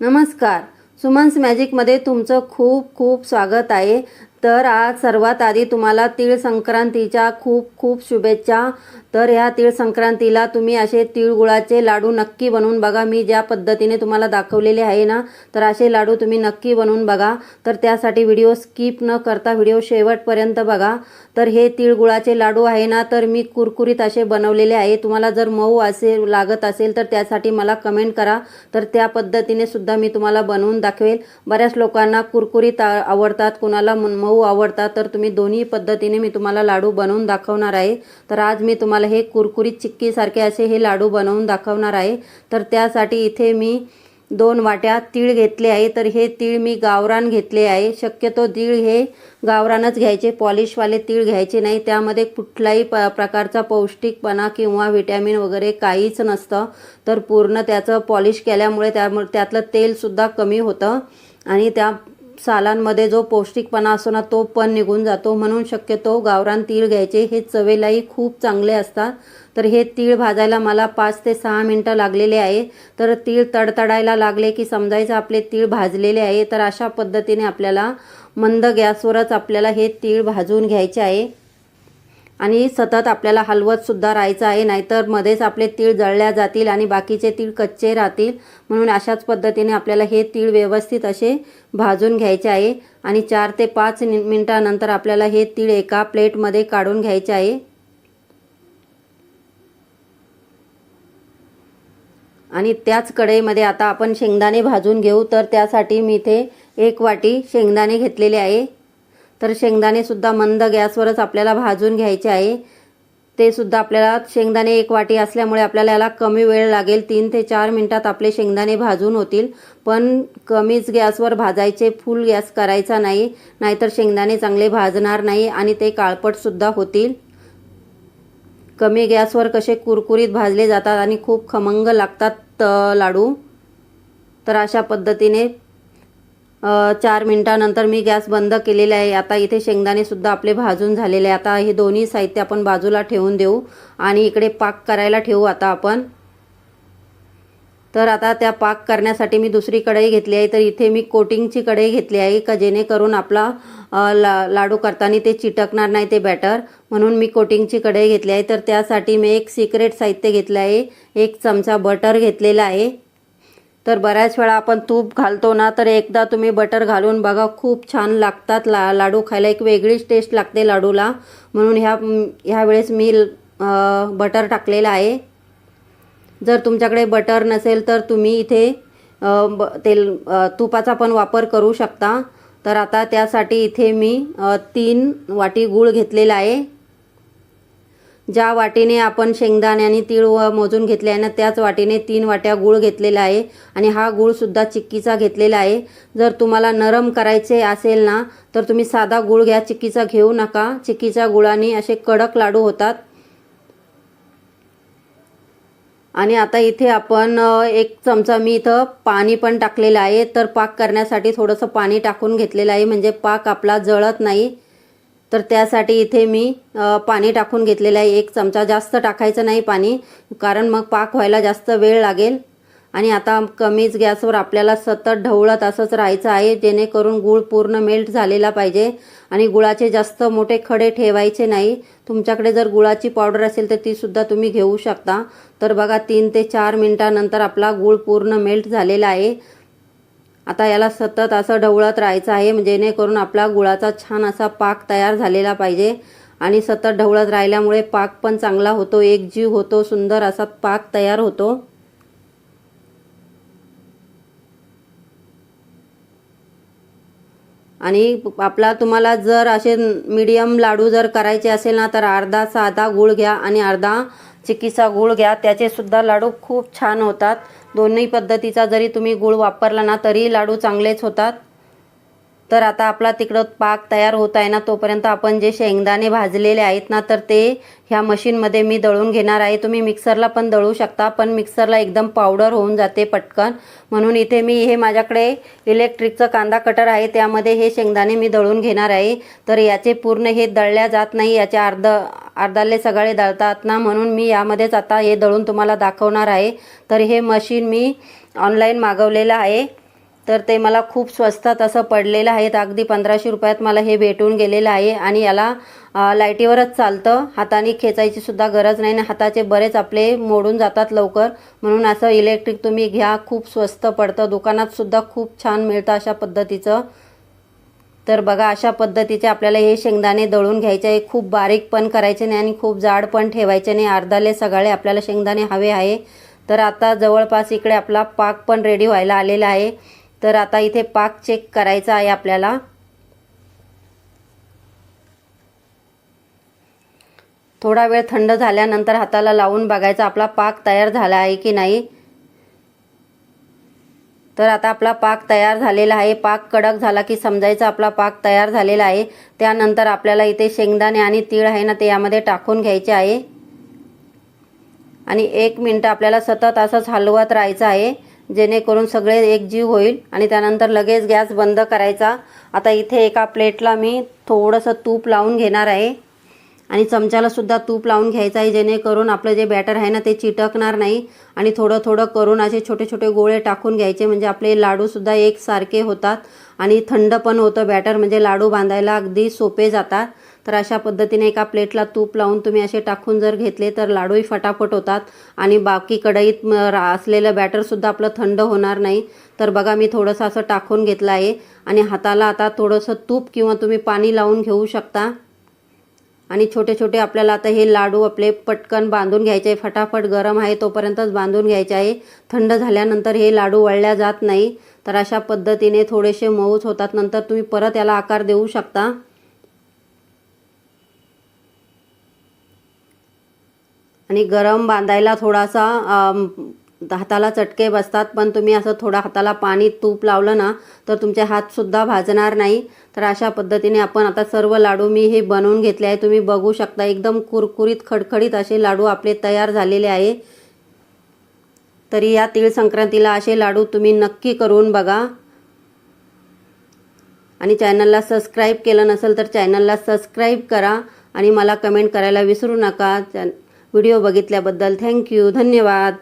नमस्कार. सुमन्स मॅजिकमध्ये तुमचं खूप खूप स्वागत आहे. तर आज सर्वात आधी तुम्हाला तीळ संक्रांतीच्या खूप खूप शुभेच्छा. तर ह्या तीळ संक्रांतीला तुम्ही असे तिळगुळाचे लाडू नक्की बनवून बघा. मी ज्या पद्धतीने तुम्हाला दाखवलेले आहे ना तर असे लाडू तुम्ही नक्की बनवून बघा. तर त्यासाठी व्हिडिओ स्किप न करता व्हिडिओ शेवटपर्यंत बघा. तर हे तिळगुळाचे लाडू आहे ना तर मी कुरकुरीत असे बनवलेले आहे. तुम्हाला जर मऊ असे लागत असेल तर त्यासाठी मला कमेंट करा. तर त्या पद्धतीने सुद्धा मी तुम्हाला बनवून दाखवेल. बऱ्याच लोकांना कुरकुरीत आवडतात कुणाला मन- मऊ आवडतात तर तुम्ही दोन्ही पद्धतीने मी तुम्हाला लाडू बनवून दाखवणार आहे. तर आज मी तुम्हाला हे कुरकुरीत चिक्कीसारखे असे हे लाडू बनवून दाखवणार आहे. तर त्यासाठी इथे मी दोन वाट्या तीळ घेतले आहे. तर हे तीळ मी गावरान घेतले आहे. शक्यतो तीळ हे गावरानच घ्यायचे पॉलिशवाले तीळ घ्यायचे नाही. त्यामध्ये कुठलाही प प्रकारचा पौष्टिकपणा किंवा व्हिटॅमिन वगैरे काहीच नसतं. तर पूर्ण त्याचं पॉलिश केल्यामुळे त्यामुळे त्यातलं तेलसुद्धा कमी होतं. आणि त्या सालांमध्ये जो पौष्टिकपणा असतो ना तो पण निघून जातो. म्हणून शक्यतो गावरान तीळ घ्यायचे. हे चवेलाही खूप चांगले असतात. तर हे तीळ भाजायला मला पाच ते सहा मिनटं लागलेले आहे. तर तीळ तडतडायला लागले की समजायचं आपले तीळ भाजलेले आहे. तर अशा पद्धतीने आपल्याला मंद गॅसवरच आपल्याला हे तीळ भाजून घ्यायचे आहे. आणि सतत आपल्याला हलवतसुद्धा राहायचं आहे नाहीतर मध्येच आपले तीळ जळल्या जातील आणि बाकीचे तीळ कच्चे राहतील. म्हणून अशाच पद्धतीने आपल्याला हे तीळ व्यवस्थित असे भाजून घ्यायचे आहे आणि चार ते पाच मिनटानंतर आपल्याला हे तीळ एका प्लेटमध्ये काढून घ्यायचे आहे. आणि त्याच कढईमध्ये आता आपण शेंगदाणे भाजून घेऊ तर त्यासाठी मी इथे एक वाटी शेंगदाणे घेतलेले आहे. तर शेंगदाणेसुद्धा मंद गॅसवरच आपल्याला भाजून घ्यायचे आहे. ते सुद्धा आपल्याला शेंगदाणे एक वाटी असल्यामुळे आपल्याला याला कमी वेळ लागेल. तीन ते चार मिनटात आपले शेंगदाणे भाजून होतील. पण कमीच गॅसवर भाजायचे फुल गॅस करायचा नाही. नाहीतर शेंगदाणे चांगले भाजणार नाही आणि ते काळपटसुद्धा होतील. कमी गॅसवर कसे कुरकुरीत भाजले जातात आणि खूप खमंग लागतात त- लाडू. तर अशा पद्धतीने चार मिनटानंतर मी गॅस बंद केलेला आहे. आता इथे शेंगदाणेसुद्धा आपले भाजून झालेले आहे आता हे दोन्ही साहित्य आपण बाजूला ठेवून देऊ आणि इकडे पाक करायला ठेवू आता आपण. तर आता त्या पाक करण्यासाठी मी दुसरी कढई घेतली आहे. तर इथे मी कोटिंगची कढई घेतली आहे का जेणेकरून आपला ला लाडू करताना ते चिटकणार नाही ते बॅटर. म्हणून मी कोटिंगची कढई घेतली आहे. तर त्यासाठी मी एक सिक्रेट साहित्य घेतलं आहे. एक चमचा बटर घेतलेला आहे. तर बऱ्याच वेळा आपण तूप घालतो ना तर एकदा तुम्ही बटर घालून बघा खूप छान लागतात ला लाडू खायला. एक वेगळीच टेस्ट लागते लाडूला. म्हणून ह्या ह्या वेळेस मी बटर टाकलेलं आहे. जर तुमच्याकडे बटर नसेल तर तुम्ही इथे ब तेल तुपाचा पण वापर करू शकता. तर आता त्यासाठी इथे मी तीन वाटी गूळ घेतलेला आहे. ज्या वाटीने आपण शेंगदाणे आणि तीळ व मोजून घेतले आहे ना त्याच वाटीने तीन वाट्या गूळ घेतलेला आहे आणि हा गूळसुद्धा चिक्कीचा घेतलेला आहे. जर तुम्हाला नरम करायचे असेल ना तर तुम्ही साधा गूळ घ्या चिक्कीचा घेऊ नका. चिक्कीच्या गुळाने असे कडक लाडू होतात. आणि आता इथे आपण एक चमचा मी इथं पाणी पण टाकलेलं आहे. तर पाक करण्यासाठी थोडंसं पाणी टाकून घेतलेलं आहे. म्हणजे पाक आपला जळत नाही. तर त्यासाठी इथे मी पाणी टाकून घेतलेलं आहे. एक चमचा जास्त टाकायचं नाही पाणी कारण मग पाक व्हायला जास्त वेळ लागेल. आणि आता कमीच गॅसवर आपल्याला सतत ढवळत असंच राहायचं आहे जेणेकरून गूळ पूर्ण मेल्ट झालेला पाहिजे. आणि गुळाचे जास्त मोठे खडे ठेवायचे नाही. तुमच्याकडे जर गुळाची पावडर असेल तर तीसुद्धा तुम्ही घेऊ शकता. तर बघा तीन ते चार मिनटानंतर आपला गूळ पूर्ण मेल्ट झालेला आहे. आता याला सतत असं ढवळत राहायचं आहे म्हणजे जेणेकरून आपला गुळाचा छान असा पाक तयार झालेला पाहिजे. आणि सतत ढवळत राहिल्यामुळे पाक पण चांगला होतो एकजीव होतो सुंदर असा पाक तयार होतो. आणि आपला तुम्हाला जर असे मीडियम लाडू जर करायचे असेल ना तर अर्धा साधा गूळ घ्या आणि अर्धा चिकीचा गूळ घ्या त्याचे सुद्धा लाडू खूप छान होतात. दोन्ही पद्धतीचा जरी तुम्ही गूळ वापरला ना तरी लाडू चांगलेच होतात. तर आता आपला तिकडं पाक तयार होत आहे ना तोपर्यंत आपण जे शेंगदाणे भाजलेले आहेत ना तर ते ह्या मशीनमध्ये मी दळून घेणार आहे. तुम्ही मिक्सरला पण दळू शकता पण मिक्सरला एकदम पावडर होऊन जाते पटकन. म्हणून इथे मी हे माझ्याकडे इलेक्ट्रिकचं कांदा कटर आहे त्यामध्ये हे शेंगदाणे मी दळून घेणार आहे. तर याचे पूर्ण हे दळल्या जात नाही याचे अर्ध अर्धाले सगळे दळतात ना म्हणून मी यामध्येच आता हे दळून तुम्हाला दाखवणार आहे. तर हे मशीन मी ऑनलाईन मागवलेलं आहे. तर ते मला खूप स्वस्तात असं पडलेलं आहे अगदी पंधराशे रुपयात मला हे भेटून गेलेलं आहे आणि याला लाईटीवरच चालतं. हाताने खेचायची सुद्धा गरज नाही आणि हाताचे बरेच आपले मोडून जातात लवकर. म्हणून असं इलेक्ट्रिक तुम्ही घ्या. खूप स्वस्त पडतं. दुकानात सुद्धा खूप छान मिळतं अशा पद्धतीचं. तर बघा अशा पद्धतीचे आपल्याला हे शेंगदाणे दळून घ्यायचे आहे. खूप बारीक पण करायचे नाही आणि खूप जाड पण ठेवायचे नाही. अर्धाले सगळे आपल्याला शेंगदाणे हवे आहे. तर आता जवळपास इकडे आपला पाक पण रेडी व्हायला आलेला आहे. तर आता इथे पाक चेक करायचा आहे आपल्याला. थोडा वेळ थंड झाल्यानंतर हाताला लावून बघायचा आपला पाक तयार झाला आहे की नाही. तर आता आपला पाक तयार झालेला आहे. पाक कडक झाला की समजायचा आपला पाक तयार झालेला आहे. त्यानंतर आपल्याला इथे शेंगदाणे आणि तीळ आहे ना ते यामध्ये टाकून घ्यायचे आहे. आणि एक मिनटं आपल्याला सतत असंच हलवत राहायचं आहे. जेणेकरून सगळे एकजीव होईल आणि त्यानंतर लगेच गॅस बंद करायचा. आता इथे एका प्लेटला मी थोडंसं तूप लावून घेणार आहे. आणि चमच्याला सुद्धा तूप लावून घ्यायचं आहे जेणेकरून आपलं जे बॅटर आहे ना ते चिटकणार नाही. आणि थोडं थोडं करून असे छोटे छोटे गोळे टाकून घ्यायचे. म्हणजे आपले लाडूसुद्धा एकसारखे होतात. आणि थंड पण होतं बॅटर म्हणजे लाडू बांधायला अगदी सोपे जातात. तर अशा पद्धतीने एका प्लेटला तूप लावून तुम्ही असे टाकून जर घेतले तर लाडूही फटाफट होतात. आणि बाकी कढईत असलेलं बॅटरसुद्धा आपलं थंड होणार नाही. तर बघा मी थोडंसं असं टाकून घेतलं आहे. आणि हाताला आता थोडंसं तूप किंवा तुम्ही पाणी लावून घेऊ शकता. आणि छोटे छोटे आपल्याला आता हे लाडू आपले पटकन बांधून घ्यायचे आहे फटाफट गरम आहे तोपर्यंतच बांधून घ्यायचे आहे. थंड झाल्यानंतर हे लाडू वळल्या जात नाही. तर अशा पद्धतीने थोडेसे मऊच होतात. नंतर तुम्ही परत याला आकार देऊ शकता. आणि गरम बांधायला थोडासा हाताला चटके बसतात पण तुम्ही असं थोडं हाताला पाणी तूप लावलं ना तर तुमचे हातसुद्धा भाजणार नाही. तर अशा पद्धतीने आपण आता सर्व लाडू मी हे बनवून घेतले आहे. तुम्ही बघू शकता एकदम कुरकुरीत खडखडीत असे लाडू आपले तयार झालेले आहे. तरी या तीळ संक्रांतीला असे लाडू तुम्ही नक्की करून बघा. आणि चॅनलला सबस्क्राईब केलं नसेल तर चॅनलला सबस्क्राईब करा आणि मला कमेंट करायला विसरू नका. व्हिडिओ बघितल्याबद्दल थँक्यू धन्यवाद.